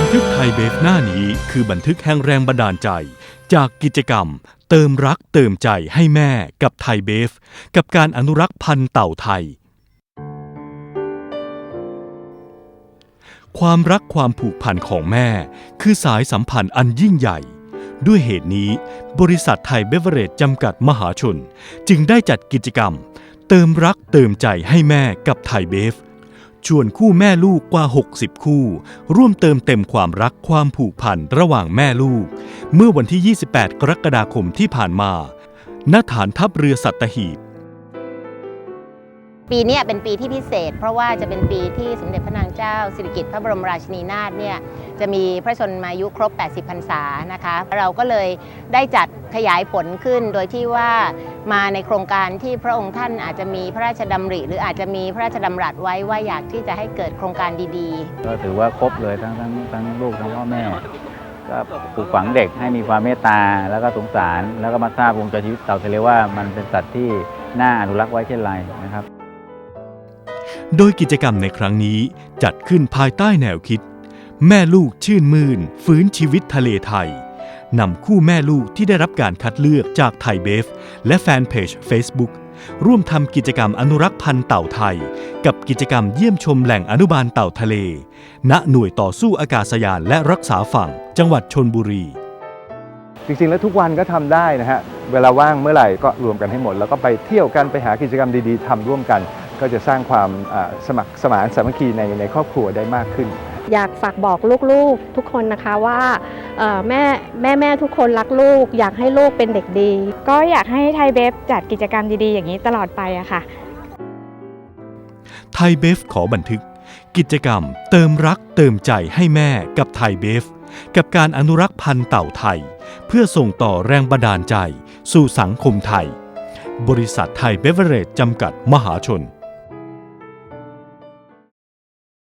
ันทึกไทยเบฟหน้านี้คือบันทึกแห่งแรงบันดาลใจ จากกิจกรรม เติมรักเติมใจให้แม่กับไทยเบฟ กับการอนุรักษ์พันธุ์เต่าไทย ความรักความผูกพันของแม่ คือสายสัมพันธ์อันยิ่งใหญ่ ด้วยเหตุนี้ บริษัทไทยเบเวอเรจจำกัดมหาชน จึงได้จัดกิจกรรม เติมรักเติมใจให้แม่กับไทยเบฟ ชวนคู่แม่ลูกกว่า 60 คู่ ร่วมเติมเต็มความรักความผูกพันระหว่างแม่ลูก เมื่อวันที่ 28 กรกฎาคมที่ผ่านมา ณฐานทัพเรือสัตหีบ ปีนี้เป็นปีที่พิเศษ เพราะว่าจะเป็นปีที่สมเด็จพระนางเจ้าสิริกิติ์พระบรมราชินีนาถเนี่ยจะมีพระชนมายุครบ 80 พรรษานะคะเราก็เลยได้จัดขยายผลขึ้นโดยที่ว่ามาในโครงการที่พระองค์ท่านอาจจะมีพระราชดำริ หรืออาจจะมีพระราชดำรัสไว้ว่าอยากที่จะให้เกิดโครงการดีๆ ก็ถือว่าครบเลยทั้งทั้งทั้งลูกทั้งพ่อแม่ก็ปลูกฝังเด็กให้มีความเมตตาแล้วก็สงสาร แล้วก็มาทราบวงจรชีวิตเต่าทะเลว่ามันเป็นสัตว์ที่น่าอนุรักษ์ไว้เช่นไรนะครับ โดยกิจกรรมในครั้งนี้จัดขึ้นภายใต้แนวคิด แม่ลูกชื่นมื่นฟื้นชีวิตทะเลไทยนำคู่แม่ลูกที่ได้รับการคัดเลือกจากไทยเบฟ และแฟนเพจ Facebook ร่วมทำกิจกรรมอนุรักษ์พันธุ์เต่าไทย กับกิจกรรมเยี่ยมชมแหล่งอนุบาลเต่าทะเล ณหน่วยต่อสู้อากาศยานและรักษาฝั่ง จังหวัดชนบุรี จริงๆ แล้วทุกวันก็ทำได้นะฮะ เวลาว่างเมื่อไหร่ก็รวมกันให้หมด แล้วก็ไปเที่ยวกันไปหากิจกรรมดีๆทำร่วมกัน ก็จะสร้างความอ่าสมัครสมานสามัคคีในในครอบครัวได้มากขึ้น อยากฝากบอกลูกๆทุกคนนะคะว่าเอ่อแม่แม่แม่ทุกคนรักลูก อยากให้ลูกเป็นเด็กดี ก็อยากให้ไทยเบฟจัดกิจกรรมดีๆ อย่างนี้ตลอดไปอะค่ะไทยเบฟขอบันทึก กิจกรรม เติมรักเติมใจให้แม่กับไทยเบฟกับการอนุรักษ์พันธุ์เต่าไทย เพื่อส่งต่อแรงบันดาลใจ สู่สังคมไทย บริษัทไทยเบเวอเรจจำกัดมหาชน